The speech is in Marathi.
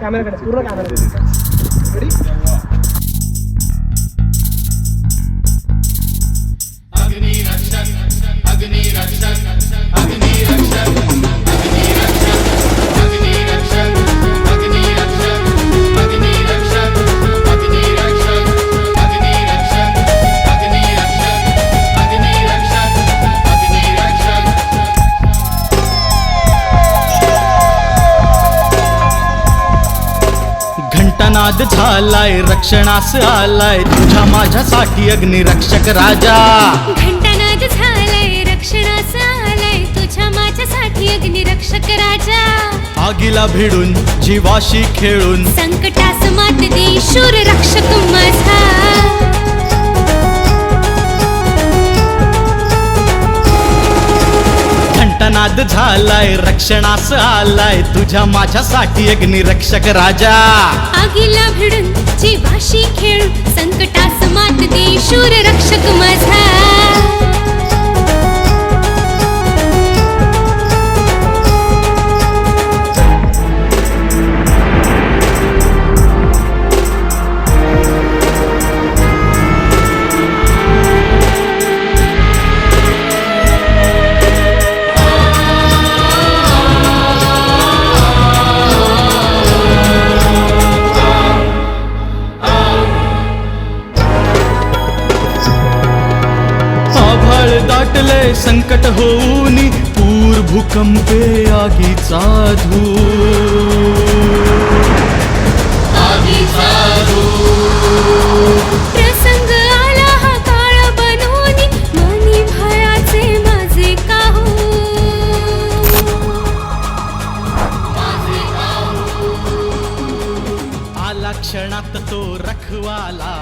ക്യാമറ കട പൂർണ്ണ ക്യാമറ घंटानाद झालाय रक्षणास आलाय तुझ्या माझ्यासाठी अग्निरक्षक राजा. घंटानाद झालाय रक्षणास आलाय तुझ्या माझ्यासाठी अग्निरक्षक राजा. आगीला भिडून जीवाशी खेळून. संकटास मात दे शूर रक्षक घंटानाद झालाय रक्षणास आलाय. तुझ्या माझ्यासाठी अग्निरक्षक राजा. आगीला भिडून जीवाशी खेळ संकटास मात दे शूर दाटले संकट होऊन पूर भूकंपे आगीचा प्रसंग आला काळ बनवून मनी भयाचे माझे काहू. आला क्षणात तो रखवाला